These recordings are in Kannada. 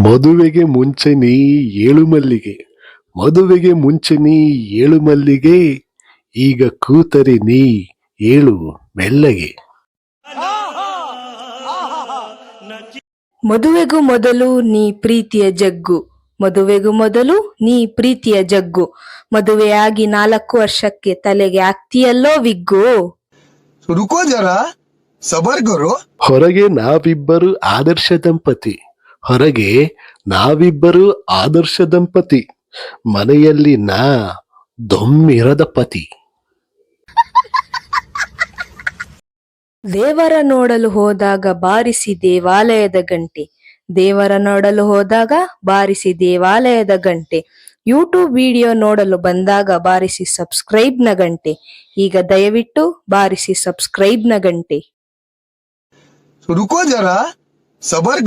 ಮದುವೆಗೆ ಮುಂಚೆ ನೀ ಏಳು ಮಲ್ಲಿಗೆ. ಮದುವೆಗೆ ಮುಂಚೆ ನೀ ಏಳು ಮಲ್ಲಿಗೆ. ಈಗ ಕೂತರಿ ನೀ ಏಳು ಮೆಲ್ಲಗೆ. ಮದುವೆಗೂ ಮೊದಲು ನೀ ಪ್ರೀತಿಯ ಜಗ್ಗು. ಮದುವೆಗೂ ಮೊದಲು ನೀ ಪ್ರೀತಿಯ ಜಗ್ಗು. ಮದುವೆಯಾಗಿ ನಾಲ್ಕು ವರ್ಷಕ್ಕೆ ತಲೆಗೆ ಆಗ್ತೀಯಲ್ಲೋ ವಿಗ್ಗು? ರುಕೋ ಜರ ಸಬರ್ಗರು. ಹೊರಗೆ ನಾವಿಬ್ಬರು ಆದರ್ಶ ದಂಪತಿ. ಹೊರಗೆ ನಾವಿಬ್ಬರು ಆದರ್ಶ ದಂಪತಿ. ಮನೆಯಲ್ಲಿ ನಾ ದೊಮ್ಮಿರದ ಪತಿ. ದೇವರ ನೋಡಲು ಹೋದಾಗ ಬಾರಿಸಿ ದೇವಾಲಯದ ಗಂಟೆ. ದೇವರ ನೋಡಲು ಹೋದಾಗ ಬಾರಿಸಿ ದೇವಾಲಯದ ಗಂಟೆ. ಯೂಟ್ಯೂಬ್ ವಿಡಿಯೋ ನೋಡಲು ಬಂದಾಗ ಬಾರಿಸಿ ಸಬ್ಸ್ಕ್ರೈಬ್ನ ಗಂಟೆ. ಈಗ ದಯವಿಟ್ಟು ಬಾರಿಸಿ ಸಬ್ಸ್ಕ್ರೈಬ್ನ ಗಂಟೆ. ರುಕೋ ಜರಾ ಸಬರ್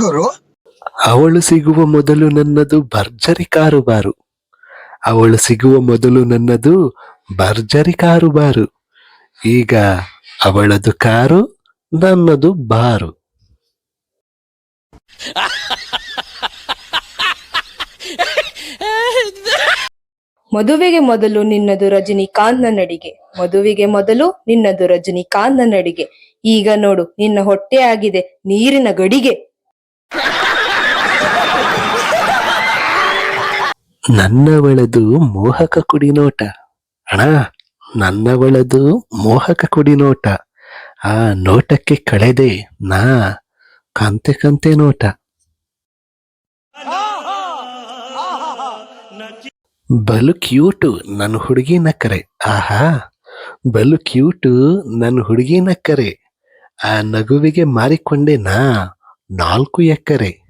ಅವಳು ಸಿಗುವ ಮೊದಲು ನನ್ನದು ಭರ್ಜರಿ ಕಾರುಬಾರು. ಅವಳು ಸಿಗುವ ಮೊದಲು ನನ್ನದು ಭರ್ಜರಿ ಕಾರುಬಾರು. ಈಗ ಅವಳದು ಕಾರು ನನ್ನದು ಬಾರು. ಮದುವೆಗೆ ಮೊದಲು ನಿನ್ನದು ರಜನಿಕಾಂತ್ನ ನಡಿಗೆ. ಮದುವೆಗೆ ಮೊದಲು ನಿನ್ನದು ರಜನಿಕಾಂತ್ನ ನಡಿಗೆ. ಈಗ ನೋಡು, ನಿನ್ನ ಹೊಟ್ಟೆ ಆಗಿದೆ ನೀರಿನ ಗಡಿಗೆ. ನನ್ನವಳದು ಮೋಹಕ ಕುಡಿನೋಟ. ಅಣ ನನ್ನವಳದು ಮೋಹಕ ಕುಡಿನೋಟ. ಆ ನೋಟಕ್ಕೆ ಕಳೆದೆ ನಾ ಕಂತೆ ಕಂತೆ ನೋಟ. ಬಲು ಕ್ಯೂಟು ನನ್ನ ಹುಡುಗಿ ನಕ್ಕರೆ. ಆಹಾ, ಬಲು ಕ್ಯೂಟು ನನ್ನ ಹುಡುಗಿ ನಕ್ಕರೆ. ಆ ನಗುವಿಗೆ ಮಾರಿಕೊಂಡೆ ನಾ ನಾಲ್ಕು ಎಕ್ಕರೆ